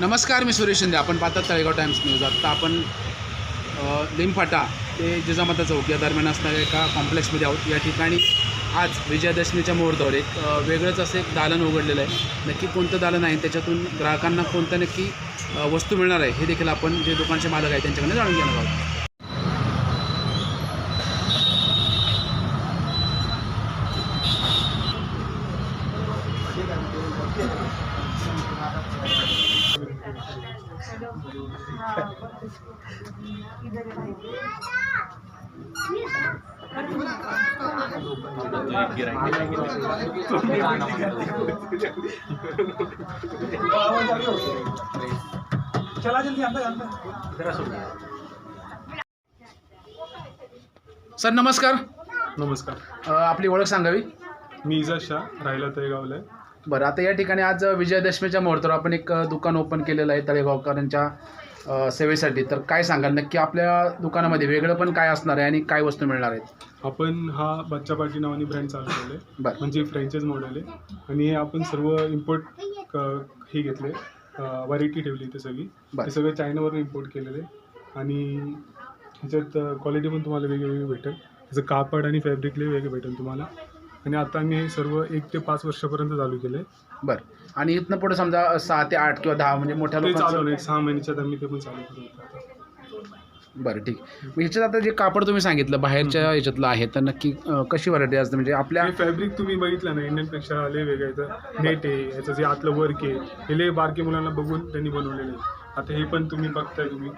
नमस्कार मी सुरेश शिंदे. आपण पाहतात तळेगाव टाइम्स न्यूज. आत्ता आपण लिमफाटा ते जिजामाता चौक या दरम्यान असणाऱ्या एका कॉम्प्लेक्समध्ये आहोत. या ठिकाणी आज विजयादशमीच्या मुहूर्तावर एक वेगळंच असं एक दालन उघडलेलं आहे. नक्की कोणतं दालन आहे? त्याच्यातून ग्राहकांना कोणतं नक्की वस्तू मिळणार आहे? हे देखील आपण जे दुकानचे मालक आहेत त्यांच्याकडे जाणून घेणार आहोत. सर नमस्कार. नमस्कार. आपली ओळख सांगावी? मी इजा शाह राहिला तळेगावला आहे. बरं आता या ठिकाणी आज विजयादशमीच्या मुहूर्तावर आपण एक दुकान ओपन केलेलं आहे तळेगावकरांच्या सेवेसाठी. तर काय सांगाल? नक्की आपल्या दुकानामध्ये वेगळं पण काय असणार आहे आणि काय वस्तू मिळणार आहेत? आपण हा बच्चा पार्टी नावाने ब्रँड चालू केलं आहे. बरं. म्हणजे फ्रँचाईज मॉडेल आहे. आणि हे आपण सर्व इम्पोर्ट हे घेतले व्हरायटी ठेवली इथे सगळी. बरं. ते सगळं चायनावरून इम्पोर्ट केलेलं आणि ह्याच्यात क्वालिटी पण तुम्हाला वेगवेगळी भेटेल. त्याचं कापड आणि फॅब्रिकले वेगळे भेटेल तुम्हाला. आणि आता आम्ही हे सर्व एक ते पाच वर्षापर्यंत चालू केलं आहे बरं. आणि इथनं पुढे समजा सहा ते आठ किंवा दहा म्हणजे मोठ्या ते लोकांचं चालू सहा महिन्याच्यात आम्ही ते पण चालू करू बरं ठीक. मग ह्याच्यात आता जे कापड तुम्ही सांगितलं बाहेरच्या ह्याच्यातलं आहे तर नक्की अ, कशी व्हरायटी असते? म्हणजे आपल्या हे फॅब्रिक तुम्ही बघितलं ना इंडियनपेक्षा लय वेगळं आहे. नेट आहे याचं जे आतलं वर्क आहे हे लय बारके मुलांना बघून त्यांनी बनवलेलं आहे. आता हे पण तुम्ही बघताय तुम्ही.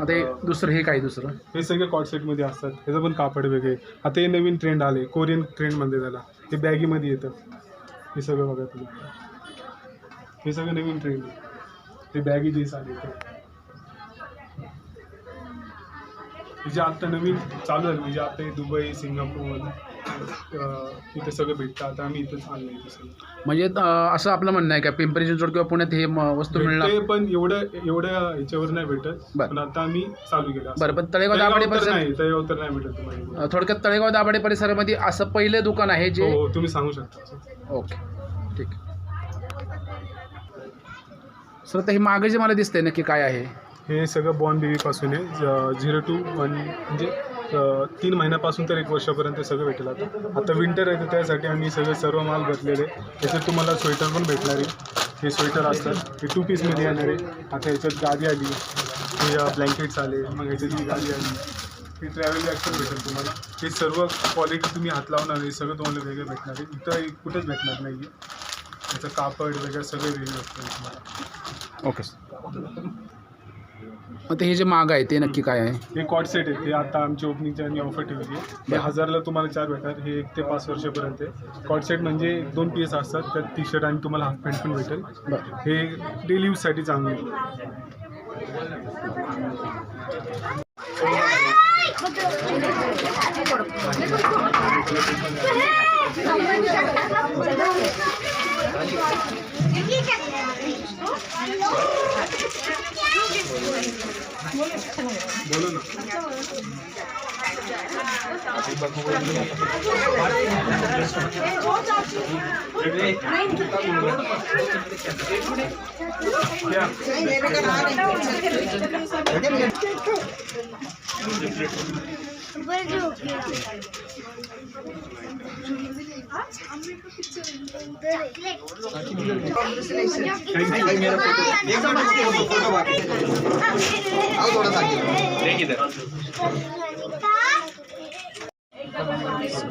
आता हे दुसरं हे काय दुसरं? हे सगळे कॉटसेटमध्ये असतात. ह्याचं पण कापड वेगळे. आता हे नवीन ट्रेंड आले. कोरियन ट्रेंड म्हणते त्याला हे बॅगीमध्ये येतं. हे सगळं बघा तुम्ही. हे सगळं नवीन ट्रेंड आहे. हे बॅगी जीन्स आले ते जे आता नवीन चालू झालं म्हणजे आता हे दुबई सिंगापूर अं, इथे सगळं भेटतं. आता आम्ही इथंच आणलं इथे सगळं. म्हणजे अ, असं आपलं म्हणणं आहे का? पिंपरी चिंचवड किंवा पुण्यात हे म- वस्तू मिळणार? भेटते पण एवढं एवढ्या ह्याच्यावर नाही भेटत. बरं. पण आता आम्ही चालू केलं असं. बरं पण तळेगाव तर परिसर नाही तळेगाव तर नाही भेटत तुम्हाला अ, थोडक्यात तळेगाव दाभाडे परिसरामध्ये असं पहिलं दुकान आहे जे हो हो, तुम्ही सांगू शकता ओके ठीक. सर आता हे मागे जे मला दिसतंय नक्की काय आहे? हे सगळं बॉर्न बेबीपासून आहे. झिरो टू वन म्हणजे तीन महिन्यापासून तर एक वर्षापर्यंत सगळं भेटेल आता. आता विंटर आहे तर त्यासाठी आम्ही सगळे सर्व माल घेतलेले त्याच्यात तुम्हाला स्वेटर पण भेटणार आहे. हे स्वेटर असतात. हे टू पीसमध्ये येणार आहे. आता ह्याच्यात गादी आली. हे ब्लँकेट्स आले. मग ह्याच्यात ही गादी आली. हे ट्रॅव्हल बॅग पण भेटेल तुम्हाला. हे सर्व क्वालिटी तुम्ही हात लावणार हे सगळं तुम्हाला वेगळं भेटणार आहे. इथं कुठेच भेटणार नाही आहे त्याचं कापड वगैरे सगळं वेगळं असतं तुम्हाला. ओके आता हे जे माग आहे ते नक्की काय आहे? हे कॉट सेट आहे. ते आता आमची ओपनिंगची आम्ही ऑफर ठेवली आहे. हे हजारला तुम्हाला चार भेटणार. हे एक ते पाच वर्षापर्यंत आहे. कॉट सेट म्हणजे दोन पीस असतात. त्यात टी शर्ट आणि तुम्हाला हाफ पॅन्ट पण भेटेल. हे डेली यूजसाठी चांगलं आहे. बोलो ना क्या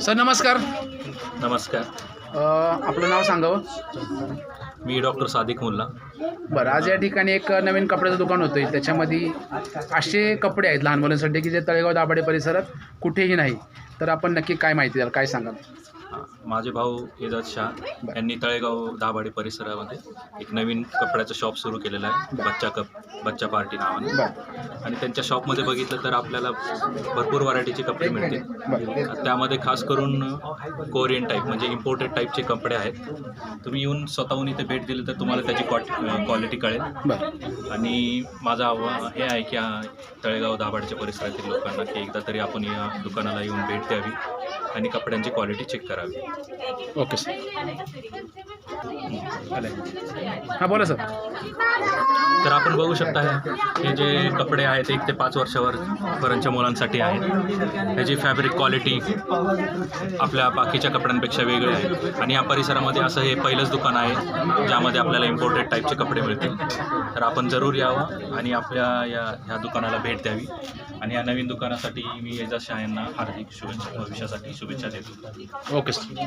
सर नमस्कार. नमस्कार. अ, आपलं नाव सांगावं? मी डॉक्टर सादिक मुल्ला. बरं आज या ठिकाणी एक नवीन कपड्याचं दुकान होतं त्याच्यामध्ये असे कपडे आहेत लहान मुलांसाठी की जे तळेगाव दाभाडे परिसरात कुठेही नाही. तर आपण नक्की काय माहिती द्याल काय सांगाल? माझे भाऊ एजाज शाह यांनी तळेगाव दहाबाडी परिसरामध्ये एक नवीन कपड्याचं शॉप सुरू केलेलं आहे. बच्चा कप बच्चा पार्टी नावाने. आणि त्यांच्या शॉपमध्ये बघितलं तर आपल्याला भरपूर व्हरायटीचे कपडे मिळतील. त्यामध्ये खास करून कोरियन टाईप म्हणजे इम्पोर्टेड टाईपचे कपडे आहेत. तुम्ही येऊन स्वतःहून इथे भेट दिली तर तुम्हाला त्याची क्वालिटी कळेल. आणि माझं आव्हान हे आहे की तळेगाव दाभाडच्या परिसरातील लोकांना की एकदा तरी आपण या दुकानाला येऊन भेट द्यावी आणि कपड्यांची क्वालिटी चेक करावी. Okay sir. हां बोला सर. तर आपण बघू शकता हे जे कपडे आहेत एक ते पाच वर्षावर पर्यंतच्या मुलांसाठी आहेत. ह्याची फॅब्रिक क्वालिटी आपल्या बाकीच्या कपड्यांपेक्षा वेगळी आहे. आणि या परिसरामध्ये असं हे पहिलंच दुकान आहे ज्यामध्ये आपल्याला इम्पोर्टेड टाईपचे कपडे मिळतील. तर आपण जरूर यावं आणि आपल्या या ह्या दुकानाला भेट द्यावी. आणि या नवीन दुकानासाठी मी एजाज शाह यांना हार्दिक शुभेच्छा भविष्यासाठी शुभेच्छा देतो. Okay sir.